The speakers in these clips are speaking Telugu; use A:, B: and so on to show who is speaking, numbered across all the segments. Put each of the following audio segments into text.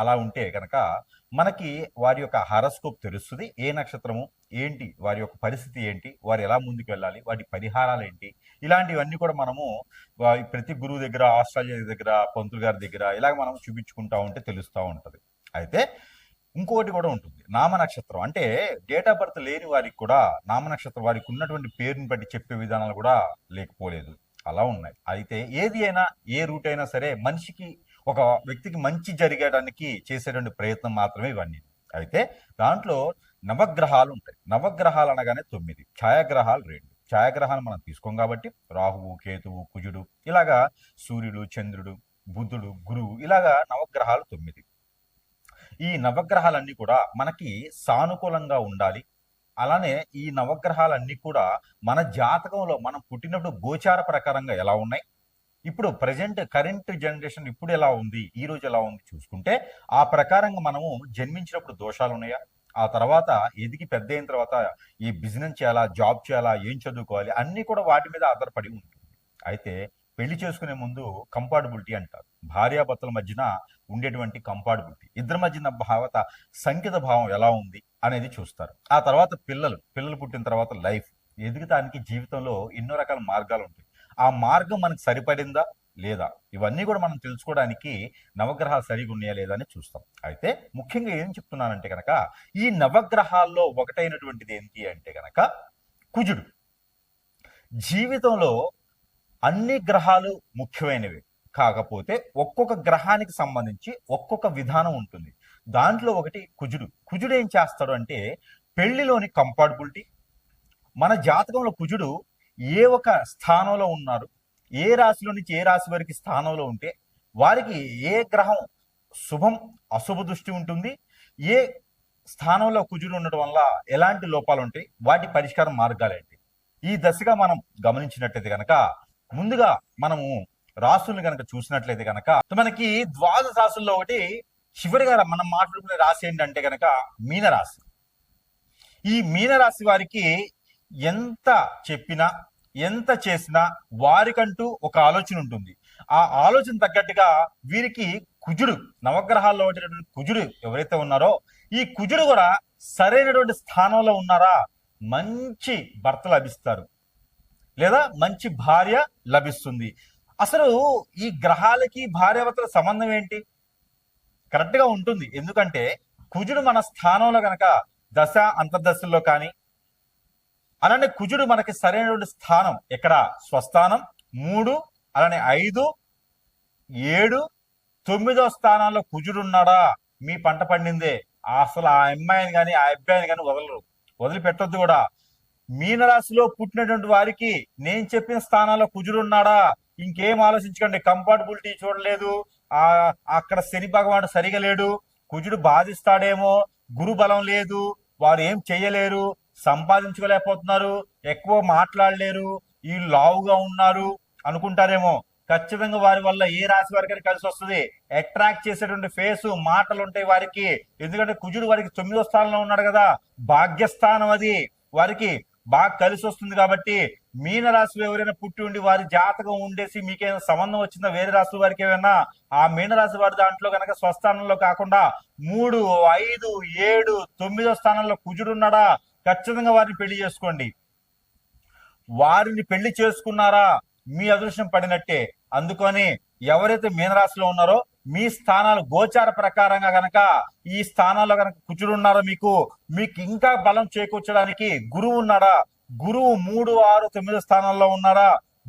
A: అలా ఉంటే కనుక మనకి వారి యొక్క హారస్కోప్ తెలుస్తుంది. ఏ నక్షత్రము ఏంటి వారి యొక్క పరిస్థితి ఏంటి వారు ఎలా ముందుకు వెళ్ళాలి వాటి పరిహారాలు ఏంటి ఇలాంటివన్నీ కూడా మనము ప్రతి గురువు దగ్గర ఆస్ట్రాలజీ దగ్గర పంతులు గారి దగ్గర ఇలాగ మనం చూపించుకుంటా ఉంటే తెలుస్తూ ఉంటుంది. అయితే ఇంకోటి కూడా ఉంటుంది. నామ నక్షత్రం అంటే డేట్ ఆఫ్ బర్త్ లేని వారికి కూడా నామ నక్షత్రం వారికి ఉన్నటువంటి పేరుని బట్టి చెప్పే విధానాలు కూడా లేకపోలేదు. అలా ఉన్నాయి. అయితే ఏది అయినా ఏ రూట్ అయినా సరే మనిషికి ఒక వ్యక్తికి మంచి జరిగేయడానికి చేసేటువంటి ప్రయత్నం మాత్రమే ఇవన్నీ. అయితే దాంట్లో నవగ్రహాలు ఉంటాయి. నవగ్రహాలు అనగానే తొమ్మిది. ఛాయాగ్రహాలు రెండు. ఛాయాగ్రహాలు మనం తీసుకోం కాబట్టి రాహువు కేతువు కుజుడు ఇలాగా సూర్యుడు చంద్రుడు బుధుడు గురువు ఇలాగా నవగ్రహాలు తొమ్మిది. ఈ నవగ్రహాలన్నీ కూడా మనకి సానుకూలంగా ఉండాలి. అలానే ఈ నవగ్రహాలన్నీ కూడా మన జాతకంలో మనం పుట్టినప్పుడు గోచార ప్రకారంగా ఎలా ఉన్నాయి? ఇప్పుడు ప్రజెంట్ కరెంట్ జనరేషన్ ఇప్పుడు ఎలా ఉంది? ఈ రోజు ఎలా ఉంది చూసుకుంటే ఆ ప్రకారంగా మనము జన్మించినప్పుడు దోషాలు ఉన్నాయా? ఆ తర్వాత ఎదిగి పెద్ద అయిన తర్వాత ఈ బిజినెస్ చేయాలా? జాబ్ చేయాలా? ఏం చదువుకోవాలి? అన్ని కూడా వాటి మీద ఆధారపడి ఉంటుంది. అయితే పెళ్ళి చేసుకునే ముందు కంపాటబిలిటీ అంటారు. భార్యాభర్తల మధ్యన ఉండేటువంటి కంపాటబిలిటీ ఇద్దరి మధ్యన భావత సంకేత భావం ఎలా ఉంది అనేది చూస్తారు. ఆ తర్వాత పిల్లలు. పిల్లలు పుట్టిన తర్వాత లైఫ్ ఎదుగుతానికి జీవితంలో ఎన్నో రకాల మార్గాలు ఉంటాయి. ఆ మార్గం మనకు సరిపడిందా లేదా? ఇవన్నీ కూడా మనం తెలుసుకోవడానికి నవగ్రహాలు సరిగా ఉన్నాయా లేదా అని చూస్తాం. అయితే ముఖ్యంగా ఏం చెప్తున్నానంటే కనుక ఈ నవగ్రహాల్లో ఒకటైనటువంటిది ఏంటి అంటే కనుక కుజుడు. జీవితంలో అన్ని గ్రహాలు ముఖ్యమైనవి. కాకపోతే ఒక్కొక్క గ్రహానికి సంబంధించి ఒక్కొక్క విధానం ఉంటుంది. దాంట్లో ఒకటి కుజుడు. కుజుడు ఏం చేస్తాడు అంటే పెళ్ళిలోని కంపాటబిలిటీ మన జాతకంలో కుజుడు ఏ ఒక స్థానంలో ఉన్నారు ఏ రాశిలో నుంచి ఏ రాశి వారికి స్థానంలో ఉంటే వారికి ఏ గ్రహం శుభం అశుభ దృష్టి ఉంటుంది ఏ స్థానంలో కుజుడు ఉండడం వల్ల ఎలాంటి లోపాలు ఉంటాయి వాటి పరిష్కారం మార్గాలేంటి ఈ దశగా మనం గమనించినట్లయితే కనుక ముందుగా మనము రాసులను కనుక చూసినట్లయితే కనుక మనకి ద్వాదశ రాసుల్లో ఒకటి చివరిగా మనం మాట్లాడుకునే రాశి ఏంటంటే కనుక మీనరాశి. ఈ మీనరాశి వారికి ఎంత చెప్పినా ఎంత చేసినా వారికంటూ ఒక ఆలోచన ఉంటుంది. ఆ ఆలోచన తగ్గట్టుగా వీరికి కుజుడు నవగ్రహాల్లో ఉండేటటువంటి కుజుడు ఎవరైతే ఉన్నారో ఈ కుజుడు కూడా సరైనటువంటి స్థానంలో ఉన్నారా? మంచి భర్త లభిస్తారు. లేదా మంచి భార్య లభిస్తుంది. అసలు ఈ గ్రహాలకి భార్యాభర్తల సంబంధం ఏంటి? కరెక్ట్గా ఉంటుంది. ఎందుకంటే కుజుడు మన స్థానంలో కనుక దశ అంతర్దశల్లో కానీ అలానే కుజుడు మనకి సరైనటువంటి స్థానం. ఇక్కడ స్వస్థానం. మూడు అలానే ఐదు ఏడు తొమ్మిదో స్థానాల్లో కుజుడు ఉన్నాడా మీ పంట పండిందే. అసలు ఆ అమ్మాయిని కానీ ఆ అబ్బాయిని కానీ వదలరు. వదిలిపెట్టొద్దు కూడా. మీనరాశిలో పుట్టినటువంటి వారికి నేను చెప్పిన స్థానాల్లో కుజుడు ఉన్నాడా ఇంకేం ఆలోచించకండి. కంఫర్టబిలిటీ చూడలేదు. ఆ అక్కడ శని భగవానుడు సరిగా లేడు. కుజుడు బాధిస్తాడేమో. గురు బలం లేదు. వారు ఏం చెయ్యలేరు సంపాదించుకోలేకపోతున్నారు ఎక్కువ మాట్లాడలేరు ఈ లావుగా ఉన్నారు అనుకుంటారేమో. ఖచ్చితంగా వారి వల్ల ఏ రాశి వారికి కలిసి వస్తుంది. అట్రాక్ట్ చేసేటువంటి ఫేస్ మాటలు ఉంటాయి వారికి ఎందుకంటే కుజుడు వారికి తొమ్మిదో స్థానంలో ఉన్నాడు కదా భాగ్యస్థానం అది. వారికి బాగా కలిసి వస్తుంది కాబట్టి మీనరాశి ఎవరైనా పుట్టి ఉండి వారి జాతకం ఉండేసి మీకేమైనా సంబంధం వచ్చిందా వేరే రాశుల వారికి ఏమైనా? ఆ మీన రాశి వారి దాంట్లో కనుక స్వస్థానంలో కాకుండా మూడు ఐదు ఏడు తొమ్మిదో స్థానంలో కుజుడు ఉన్నాడా? ఖచ్చితంగా వారిని పెళ్ళి చేసుకోండి. వారిని పెళ్ళి చేసుకున్నారా? మీ అదృష్టం పడినట్టే. అందుకని ఎవరైతే మీనరాశిలో ఉన్నారో మీ స్థానాలు గోచార ప్రకారంగా గనక ఈ స్థానాల్లో గనక కుచుడు ఉన్నారో మీకు? మీకు ఇంకా బలం చేకూర్చడానికి గురువు ఉన్నాడా? గురువు మూడు ఆరు తొమ్మిది స్థానాల్లో ఉన్నాడా?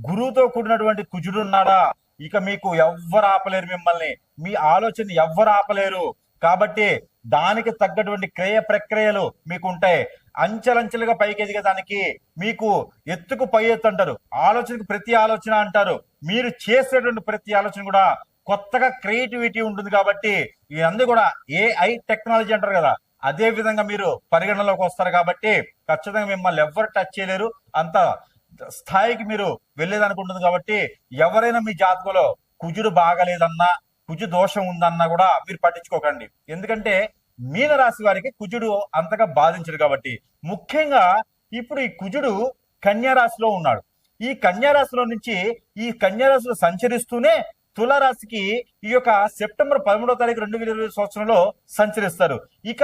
A: గురువుతో కూడినటువంటి కుజుడు ఉన్నాడా ఇక మీకు ఎవ్వరు ఆపలేరు మిమ్మల్ని. మీ ఆలోచన ఎవ్వరు ఆపలేరు. కాబట్టి దానికి తగ్గటువంటి క్రయ ప్రక్రియలు మీకు ఉంటాయి అంచెలంచెలుగా పైకి ఎదిగేదానికి మీకు ఎత్తుకు పై ఎత్తు అంటారు. ఆలోచనకు ప్రతి ఆలోచన అంటారు. మీరు చేసేటువంటి ప్రతి ఆలోచన కూడా కొత్తగా క్రియేటివిటీ ఉంటుంది కాబట్టి ఇవన్నీ కూడా ఏఐ టెక్నాలజీ అంటారు కదా అదే విధంగా మీరు పరిగణలోకి వస్తారు కాబట్టి ఖచ్చితంగా మిమ్మల్ని ఎవ్వరు టచ్ చేయలేరు. అంత స్థాయికి మీరు వెళ్ళేదానికి ఉంటుంది కాబట్టి ఎవరైనా మీ జాతకంలో కుజుడు బాగలేదన్నా కుజు దోషం ఉందన్నా కూడా మీరు పట్టించుకోకండి. ఎందుకంటే మీనరాశి వారికి కుజుడు అంతగా బాధించడు కాబట్టి ముఖ్యంగా ఇప్పుడు ఈ కుజుడు కన్యారాశిలో ఉన్నాడు. ఈ కన్యారాశిలో నుంచి ఈ కన్యారాశిలో సంచరిస్తూనే తులారాశికి ఈ యొక్క సెప్టెంబర్ పదమూడవ తారీఖు రెండు వేల ఇరవై సంవత్సరంలో సంచరిస్తారు. ఇక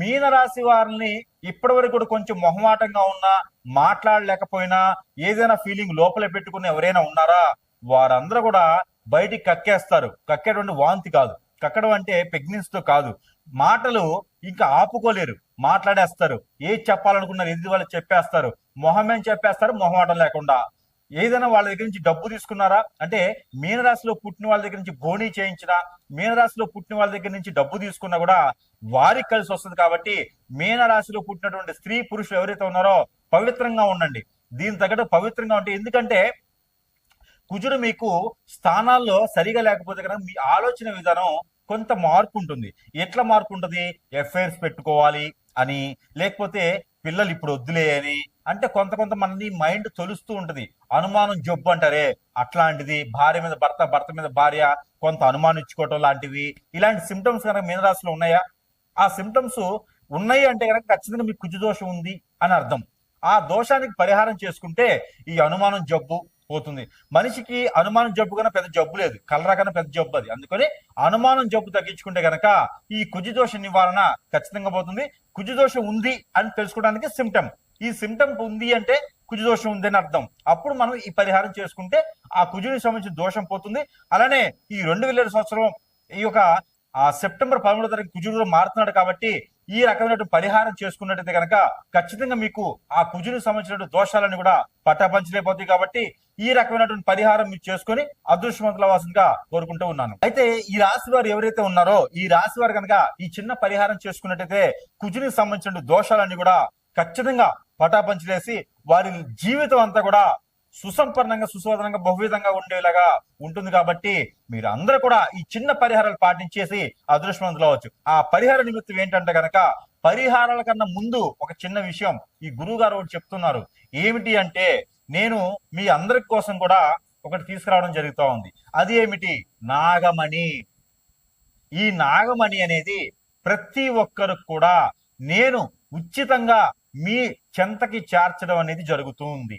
A: మీనరాశి వారిని ఇప్పటి వరకు కూడా కొంచెం మొహమాటంగా ఉన్నా మాట్లాడలేకపోయినా ఏదైనా ఫీలింగ్ లోపల పెట్టుకుని ఎవరైనా ఉన్నారా? వారందరూ కూడా బయటికి కక్కేస్తారు. కక్కేటువంటి వాంతి కాదు. కక్కడం అంటే ప్రెగ్నెన్సీ తో కాదు. మాటలు ఇంకా ఆపుకోలేరు మాట్లాడేస్తారు. ఏది చెప్పాలనుకున్నారు ఎదుటి వాళ్ళు చెప్పేస్తారు? మొహమేం చెప్పేస్తారు? మొహమాటం లేకుండా. ఏదైనా వాళ్ళ దగ్గర నుంచి డబ్బు తీసుకున్నారా? అంటే మీనరాశిలో పుట్టిన వాళ్ళ దగ్గర నుంచి బోనీ చేయించినా మీనరాశిలో పుట్టిన వాళ్ళ దగ్గర నుంచి డబ్బు తీసుకున్నా కూడా వారికి కలిసి వస్తుంది కాబట్టి మీనరాశిలో పుట్టినటువంటి స్త్రీ పురుషులు ఎవరైతే ఉన్నారో పవిత్రంగా ఉండండి. దీని తగ్గట్టు పవిత్రంగా ఉంటే ఎందుకంటే కుజుడు మీకు స్థానాల్లో సరిగా లేకపోతే కనుక మీ ఆలోచన విధానం కొంత మార్పు ఉంటుంది. ఎట్లా మార్పు ఉంటుంది? ఎఫ్ఐఆర్స్ పెట్టుకోవాలి అని లేకపోతే పిల్లలు ఇప్పుడు వద్దులే అని అంటే కొంత కొంత మనది మైండ్ తొలుస్తూ ఉంటది. అనుమానం జబ్బు అంటారే అట్లాంటిది భార్య మీద భర్త భర్త మీద భార్య కొంత అనుమానించుకోవటం లాంటివి ఇలాంటి సిమ్టమ్స్ కనుక మీనరాశిలో ఉన్నాయా? ఆ సిమ్టమ్స్ ఉన్నాయి అంటే కనుక ఖచ్చితంగా మీకు కుజు దోషం ఉంది అని అర్థం. ఆ దోషానికి పరిహారం చేసుకుంటే ఈ అనుమానం జబ్బు పోతుంది. మనిషికి అనుమానం జబ్బు కన్నా పెద్ద జబ్బు లేదు. కలరా కన్నా పెద్ద జబ్బు అది. అందుకని అనుమానం జబ్బు తగ్గించుకుంటే గనక ఈ కుజు దోష నివారణ ఖచ్చితంగా పోతుంది. కుజు దోషం ఉంది అని తెలుసుకోవడానికి సిమ్టమ్ ఈ సిమ్టమ్ ఉంది అంటే కుజు దోషం అర్థం. అప్పుడు మనం ఈ పరిహారం చేసుకుంటే ఆ కుజునికి సంబంధించిన దోషం పోతుంది. అలానే ఈ రెండు వేల సంవత్సరం ఈ యొక్క ఆ సెప్టెంబర్ పదమూడో తారీఖు కుజుడు మారుతున్నాడు కాబట్టి ఈ రకమైనటువంటి పరిహారం చేసుకున్నట్టయితే కనుక ఖచ్చితంగా మీకు ఆ కుజునికి సంబంధించిన దోషాలను కూడా పట్టపంచలేకపోతాయి కాబట్టి ఈ రకమైనటువంటి పరిహారం మీరు చేసుకొని అదృష్టవంతులవాసంగా కోరుకుంటూ ఉన్నాను. అయితే ఈ రాశి వారు ఎవరైతే ఉన్నారో ఈ రాశి వారు కనుక ఈ చిన్న పరిహారం చేసుకున్నట్టయితే కుజునికి సంబంధించిన దోషాలన్నీ కూడా ఖచ్చితంగా పటాపంచలేసి వారి జీవితం అంతా కూడా సుసంపన్నంగా సుశోధనంగా బహువిధంగా ఉండేలాగా ఉంటుంది కాబట్టి మీరు అందరూ కూడా ఈ చిన్న పరిహారాలు పాటించేసి అదృష్టవంతులు అవ్వచ్చు ఆ పరిహార నిమిత్తం ఏంటంటే గనక పరిహారాల కన్నా ముందు ఒక చిన్న విషయం ఈ గురువు గారు ఒకటి చెప్తున్నారు. ఏమిటి అంటే నేను మీ అందరి కోసం కూడా ఒకటి తీసుకురావడం జరుగుతూ ఉంది. అది ఏమిటి? నాగమణి. ఈ నాగమణి అనేది ప్రతి ఒక్కరికి కూడా నేను ఉచితంగా మీ చెంతకి చేర్చడం అనేది జరుగుతుంది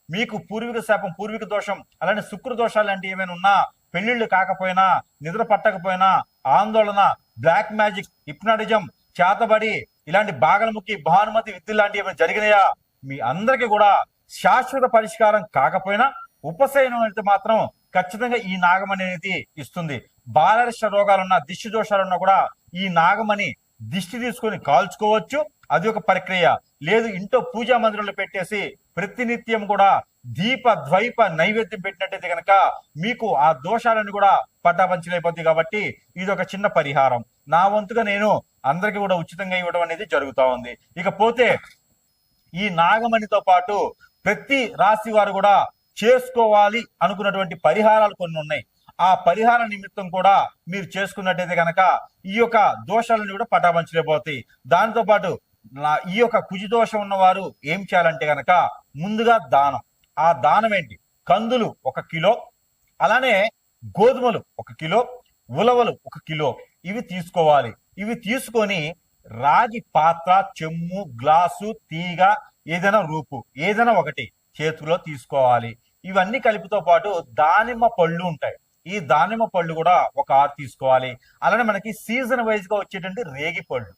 A: మీకు పూర్వీక శాపం పూర్వీక దోషం అలానే శుక్ర దోషాలు లాంటివి ఏమైనా ఉన్నా పెళ్ళిళ్ళు కాకపోయినా నిద్ర పట్టకపోయినా ఆందోళన బ్లాక్ మ్యాజిక్ హిప్నాటిజం చేతబడి ఇలాంటి బాగలముఖి భానుమతి విద్య లాంటివి ఏమైనా జరిగినాయా? మీ అందరికీ కూడా శాశ్వత పరిష్కారం కాకపోయినా ఉపశయనం అయితే మాత్రం ఖచ్చితంగా ఈ నాగమణి అనేది ఇస్తుంది. బాలరిష్ట రోగాలున్నా దిష్టి దోషాలున్నా కూడా ఈ నాగమణి దిష్టి తీసుకొని కాల్చుకోవచ్చు. అది ఒక ప్రక్రియ. లేదు ఇంట్లో పూజా మందిరంలో పెట్టేసి ప్రతినిత్యం కూడా దీప ద్వైప నైవేద్యం పెట్టినట్టయితే కనుక మీకు ఆ దోషాలను కూడా పట్టాపంచలైపోతాయి కాబట్టి ఇది ఒక చిన్న పరిహారం. నా వంతుగా నేను అందరికీ కూడా ఉచితంగా ఇవ్వడం అనేది జరుగుతా ఉంది. ఇకపోతే ఈ నాగమణితో పాటు ప్రతి రాశి వారు కూడా చేసుకోవాలి అనుకున్నటువంటి పరిహారాలు కొన్ని ఉన్నాయి. ఆ పరిహార నిమిత్తం కూడా మీరు చేసుకున్నట్టయితే కనుక ఈ యొక్క దోషాలను కూడా పటాపంచలేకపోతాయి దాంతో పాటు ఈ యొక్క కుజి దోషం ఉన్నవారు ఏం చేయాలంటే గనక ముందుగా దానం. ఆ దానం ఏంటి? కందులు ఒక కిలో అలానే గోధుమలు ఒక కిలో ఉలవలు ఒక కిలో. ఇవి తీసుకోవాలి. ఇవి తీసుకొని రాగి పాత్ర చెమ్ము గ్లాసు తీగ ఏదైనా రూపు ఏదైనా ఒకటి చేతిలో తీసుకోవాలి. ఇవన్నీ కలిపితో పాటు దానిమ్మ పళ్ళు ఉంటాయి. ఈ దానిమ్మ పళ్ళు కూడా ఒక ఆరు తీసుకోవాలి. అలానే మనకి సీజన్ వైజ్గా వచ్చేటువంటి రేగి పళ్ళు.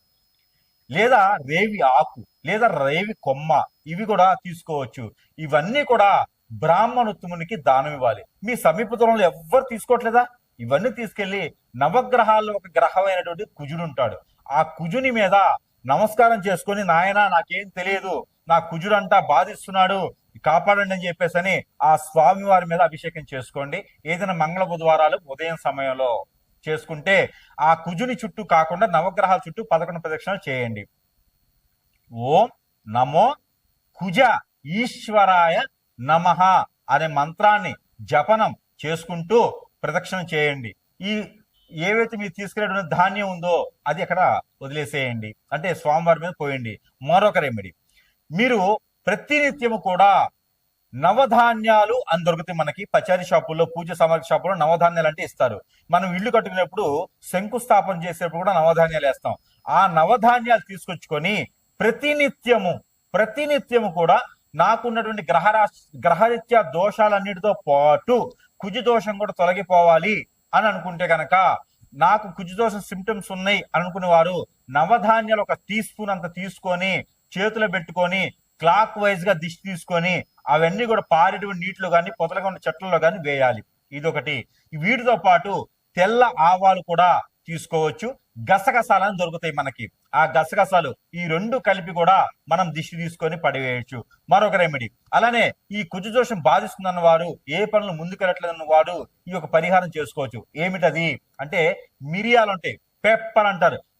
A: లేదా రేవి ఆకు లేదా రేవి కొమ్మ ఇవి కూడా తీసుకోవచ్చు. ఇవన్నీ కూడా బ్రాహ్మణోత్తమునికి దానం ఇవ్వాలి. మీ సమీప దూరంలో ఎవ్వరు తీసుకోవట్లేదా? ఇవన్నీ తీసుకెళ్ళి నవగ్రహాల్లో ఒక గ్రహమైనటువంటి కుజుడు ఉంటాడు. ఆ కుజుని మీద నమస్కారం చేసుకొని నాయన నాకేం తెలియదు. నా కుజుడంతా బాధిస్తున్నాడు. కాపాడండి అని చెప్పేసి అని ఆ స్వామి వారి మీద అభిషేకం చేసుకోండి. ఏదైనా మంగళ బుధవారాలు ఉదయం సమయంలో. చేసుకుంటే ఆ కుజుని చుట్టూ కాకుండా నవగ్రహాల చుట్టూ పదకొండు ప్రదక్షిణలు చేయండి. ఓం నమో కుజ ఈశ్వరాయ నమః అనే మంత్రాన్ని జపనం చేసుకుంటూ ప్రదక్షిణ చేయండి. ఈ ఏవైతే మీరు తీసుకెళ్ళడం ధాన్యం ఉందో అది అక్కడ వదిలేసేయండి. అంటే స్వామివారి మీద పోయండి. మరొక రెమెడీ మీరు ప్రతినిత్యము కూడా నవధాన్యాలు అని దొరుకుతాయి మనకి పచారీ షాపుల్లో పూజ సామాగ్రి షాపుల్లో నవధాన్యాలు అంటే ఇస్తారు. మనం ఇల్లు కట్టుకునేప్పుడు శంకుస్థాపన చేసేటప్పుడు కూడా నవధాన్యాలు వేస్తాం. ఆ నవధాన్యాలు తీసుకొచ్చుకొని ప్రతినిత్యము ప్రతినిత్యము కూడా నాకున్నటువంటి గ్రహరా గ్రహరీత్యా దోషాలన్నిటితో పాటు కుజు దోషం కూడా తొలగిపోవాలి అని అనుకుంటే కనుక నాకు కుజు దోషం సిమ్టమ్స్ ఉన్నాయి అనుకునే వారు నవధాన్యాలు ఒక టీ స్పూన్ అంత తీసుకొని చేతిలో పెట్టుకొని క్లాక్ వైజ్గా దిష్టి తీసుకొని అవన్నీ కూడా పారేటువంటి నీటిలో కానీ పొదలుగా ఉన్న చెట్లలో కానీ వేయాలి. ఇదొకటి. వీటితో పాటు తెల్ల ఆవాలు కూడా తీసుకోవచ్చు. గసగసాలను దొరుకుతాయి మనకి. ఆ గసగసాలు ఈ రెండు కలిపి కూడా మనం దిష్టి తీసుకొని పడివేయచ్చు. మరొక రెమెడీ అలానే ఈ కుజు దోషం బాధిస్తుందన్న వారు ఏ పనులు ముందుకెళ్ళట్లేదన్న వాడు ఈ యొక్క పరిహారం చేసుకోవచ్చు. ఏమిటది? అంటే మిరియాలు ఉంటాయి. పెప్పర్ అంటారు.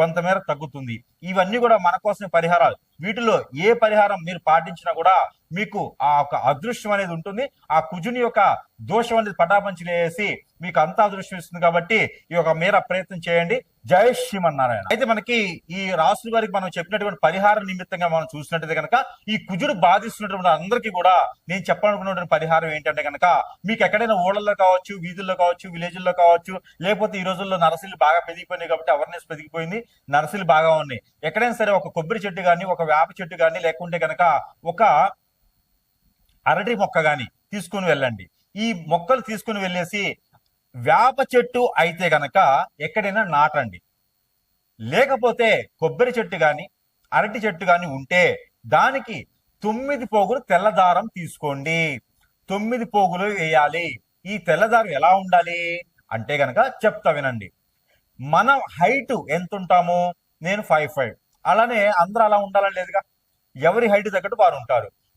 A: కొంతమేర తగ్గుతుంది. ఇవన్నీ కూడా మన కోసం పరిహారాలు. వీటిలో ఏ పరిహారం మీరు పాటించినా కూడా మీకు ఆ ఒక అదృష్టం అనేది ఉంటుంది. ఆ కుజుని యొక్క దోషం అనేది పటాపంచలేసి మీకు అంతా అదృష్టం ఇస్తుంది కాబట్టి ఈ యొక్క మేర ప్రయత్నం చేయండి. జై శ్రీమన్నారాయణ. అయితే మనకి ఈ రాసుల వారికి మనం చెప్పినటువంటి పరిహారం నిమిత్తంగా మనం చూసినట్టయితే కనుక ఈ కుజుడు బాధిస్తున్నటువంటి అందరికీ కూడా నేను చెప్పాలనుకున్నటువంటి పరిహారం ఏంటంటే కనుక మీకు ఎక్కడైనా ఊళ్ళల్లో కావచ్చు వీధుల్లో కావచ్చు విలేజ్ల్లో కావచ్చు లేకపోతే ఈ రోజుల్లో నరసలు బాగా పెరిగిపోయినాయి కాబట్టి అవేర్నెస్ పెరిగిపోయింది నరసలు బాగా ఉన్నాయి. ఎక్కడైనా సరే ఒక కొబ్బరి చెట్టు కానీ ఒక వేప చెట్టు కానీ లేకుంటే కనుక ఒక అరటి మొక్క కానీ తీసుకుని వెళ్ళండి. ఈ మొక్కలు తీసుకుని వెళ్ళేసి వేప చెట్టు అయితే గనక ఎక్కడైనా నాటండి. లేకపోతే కొబ్బరి చెట్టు కానీ అరటి చెట్టు కానీ ఉంటే దానికి తొమ్మిది పోగులు తెల్లదారం తీసుకోండి. తొమ్మిది పోగులు వేయాలి. ఈ తెల్లదారం ఎలా ఉండాలి? అంటే గనక చెప్తా వినండి. మన హైట్ ఎంత ఉంటాము నేను ఫైవ్ ఫైవ్. అలానే అందరూ అలా ఉండాలని లేదుగా? ఎవరి హైట్ తగ్గట్టు వారు ఉంటారు.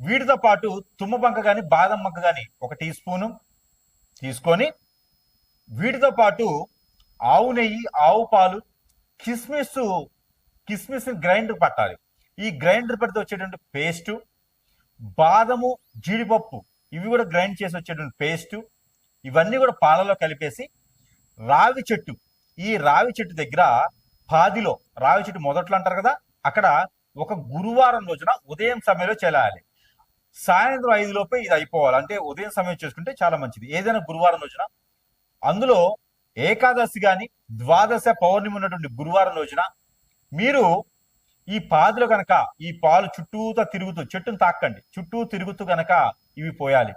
A: వీటితో పాటు తుమ్మబంక కానీ బాదం మొక్క కానీ ఒక టీ స్పూను తీసుకొని వీటితో పాటు ఆవు నెయ్యి ఆవు పాలు కిస్మిస్ కిస్మిస్ గ్రైండర్ పట్టాలి. ఈ గ్రైండర్ పడితే వచ్చేటువంటి పేస్టు బాదము జీడిపప్పు ఇవి కూడా గ్రైండ్ చేసి వచ్చేటువంటి పేస్ట్ ఇవన్నీ కూడా పాలలో కలిపేసి రావి చెట్టు ఈ రావి చెట్టు దగ్గర పాదిలో రావి చెట్టు మొదట్లో అంటారు కదా అక్కడ ఒక గురువారం రోజున ఉదయం సమయంలో చేయాలి సాయంత్రం ఐదు లోపే ఇది అయిపోవాలి. అంటే ఉదయం సమయం చేసుకుంటే చాలా మంచిది. ఏదైనా గురువారం రోజున. అందులో ఏకాదశి గాని ద్వాదశ పౌర్ణమి ఉన్నటువంటి గురువారం రోజున మీరు ఈ పాదులు గనక ఈ పాలు చుట్టూతో తిరుగుతూ చెట్టును తాకండి చుట్టూ తిరుగుతూ గనక ఇవి పోయాలి.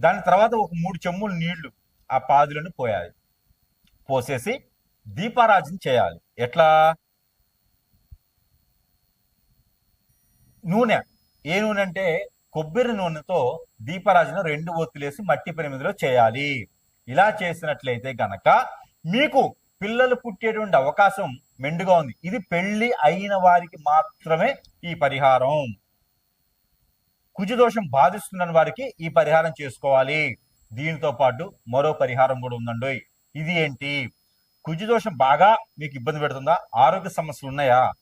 A: దాని తర్వాత ఒక మూడు చెమ్ములు నీళ్ళు ఆ పాదులను పోయాలి. పోసేసి దీపారాజన చేయాలి. ఎట్లా? నూనె. ఏ నూనె అంటే కొబ్బరి నూనెతో దీపరాజును రెండు ఒత్తులేసి మట్టి పరిమిదిలో చేయాలి. ఇలా చేసినట్లయితే గనక మీకు పిల్లలు పుట్టేటువంటి అవకాశం మెండుగా ఉంది. ఇది పెళ్ళి అయిన వారికి మాత్రమే ఈ పరిహారం. కుజదోషం బాధిస్తున్న వారికి ఈ పరిహారం చేసుకోవాలి. దీనితో పాటు మరో పరిహారం కూడా ఉందండి. ఇది ఏంటి? కుజదోషం బాగా మీకు ఇబ్బంది పెడుతుందా? ఆరోగ్య సమస్యలు ఉన్నాయా?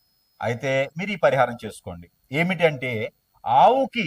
A: అయితే మీరు ఈ పరిహారం చేసుకోండి. ఏమిటంటే ఆవుకి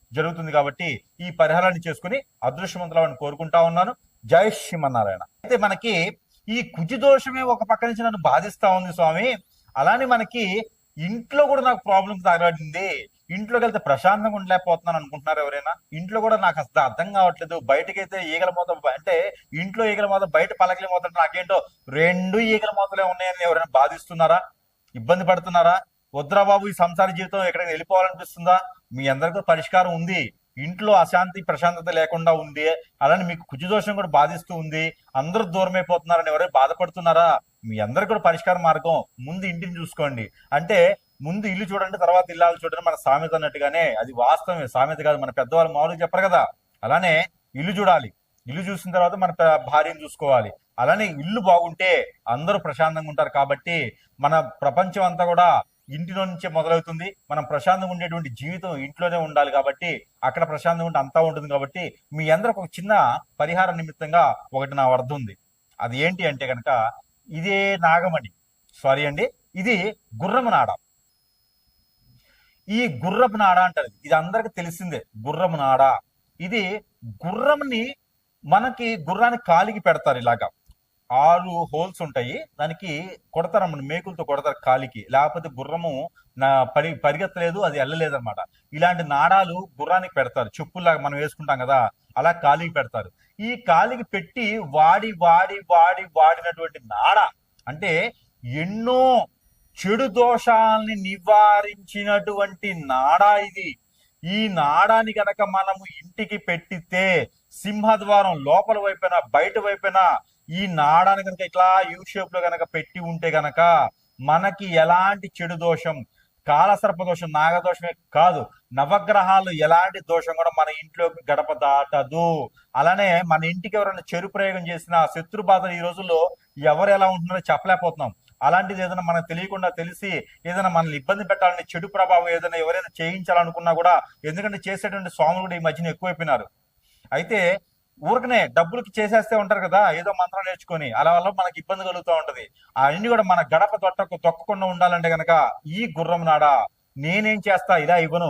A: జరుగుతుంది కాబట్టి ఈ పరిహారాన్ని చేసుకుని అదృష్టవంతులని కోరుకుంటా ఉన్నాను. జై శ్రీమన్నారాయణ. అయితే మనకి ఈ కుజదోషమే ఒక పక్క నుంచి నన్ను బాధిస్తా ఉంది స్వామి. అలానే మనకి ఇంట్లో కూడా నాకు ప్రాబ్లం తగలడింది. ఇంట్లోకి వెళ్తే ప్రశాంతంగా ఉండలేకపోతున్నాను అనుకుంటున్నారు ఎవరైనా. ఇంట్లో కూడా నాకు అసలు అర్థం కావట్లేదు. బయటకైతే ఈగల మోత అంటే ఇంట్లో ఈగల మోత బయట పలకల మోత నాకేంటో రెండు ఈగల మోతలే ఉన్నాయని ఎవరైనా బాధిస్తున్నారా? ఇబ్బంది పడుతున్నారా? వద్దురా బాబు ఈ సంసార జీవితం ఎక్కడికి వెళ్ళిపోవాలనిపిస్తుందా? మీ అందరికీ పరిష్కారం ఉంది. ఇంట్లో అశాంతి ప్రశాంతత లేకుండా ఉంది. అలానే మీకు కుజదోషం కూడా బాధిస్తూ ఉంది. అందరూ దూరమైపోతున్నారని ఎవరైనా బాధపడుతున్నారా? మీ అందరికి కూడా పరిష్కార మార్గం ముందు ఇంటిని చూసుకోండి. అంటే ముందు ఇల్లు చూడండి తర్వాత ఇల్లాలు చూడండి మన సామెత అన్నట్టుగానే అది వాస్తవమే. సామెత కాదు మన పెద్దవాళ్ళు మామూలుగా చెప్పరు కదా. అలానే ఇల్లు చూడాలి. ఇల్లు చూసిన తర్వాత మన భార్యను చూసుకోవాలి. అలానే ఇల్లు బాగుంటే అందరూ ప్రశాంతంగా ఉంటారు కాబట్టి మన ప్రపంచం అంతా కూడా ఇంటిలో నుంచే మొదలవుతుంది. మనం ప్రశాంతంగా ఉండేటువంటి జీవితం ఇంట్లోనే ఉండాలి కాబట్టి అక్కడ ప్రశాంతంగా ఉంటే అంతా ఉంటుంది కాబట్టి మీ అందరికి ఒక చిన్న పరిహార నిమిత్తంగా ఒకటి నా వద్ద ఉంది. అది ఏంటి అంటే కనుక ఇదే నాగమణి. సారీ అండి. ఇది గుర్రము నాడ. ఈ గుర్రపు నాడ అంటారు. ఇది అందరికి తెలిసిందే. గుర్రము నాడ. ఇది గుర్రంని మనకి గుర్రాన్ని కాలికి పెడతారు ఇలాగా. ఆరు హోల్స్ ఉంటాయి. దానికి కొడతారు మన మేకులతో కొడతారు కాలికి. లేకపోతే గుర్రము నా పరి పరిగెత్తలేదు అది వెళ్ళలేదు అనమాట ఇలాంటి నాడాలు గుర్రానికి పెడతారు. చెప్పుల్లాగా మనం వేసుకుంటాం కదా అలా కాలికి పెడతారు. ఈ కాలికి పెట్టి వాడి వాడి వాడి వాడినటువంటి నాడ అంటే ఎన్నో చెడు దోషాలని నివారించినటువంటి నాడ ఇది. ఈ నాడాని గనక మనము ఇంటికి పెట్టితే సింహద్వారం లోపల వైపున బయట వైపున ఈ నాడాన్ని కనుక ఇట్లా యూ షేప్లో గనక పెట్టి ఉంటే గనక మనకి ఎలాంటి చెడు దోషం కాలసర్ప దోషం నాగదోషమే కాదు. నవగ్రహాలు ఎలాంటి దోషం కూడా మన ఇంట్లోకి గడప దాటదు. అలానే మన ఇంటికి ఎవరైనా చెడు ప్రయోగం చేసిన శత్రు బాధలు ఈ రోజుల్లో ఎవరు ఎలా ఉంటున్నారో చెప్పలేకపోతున్నాం. అలాంటిది ఏదైనా మనకు తెలియకుండా తెలిసి ఏదైనా మనల్ని ఇబ్బంది పెట్టాలని చెడు ప్రభావం ఏదైనా ఎవరైనా చేయించాలనుకున్నా కూడా ఎందుకంటే చేసేటువంటి స్వాములు కూడా ఈ మధ్యన ఎక్కువైపోయినారు. అయితే ఊరికనే డబ్బులకి చేసేస్తే ఉంటారు కదా ఏదో మంత్రం నేర్చుకొని అలా వల్ల మనకి ఇబ్బంది కలుగుతూ ఉంటది. అవన్నీ కూడా మన గడప తొట్టకు తొక్కకుండా ఉండాలంటే గనక ఈ గుర్రం నాడా నేనేం చేస్తా ఇలా ఇవ్వను.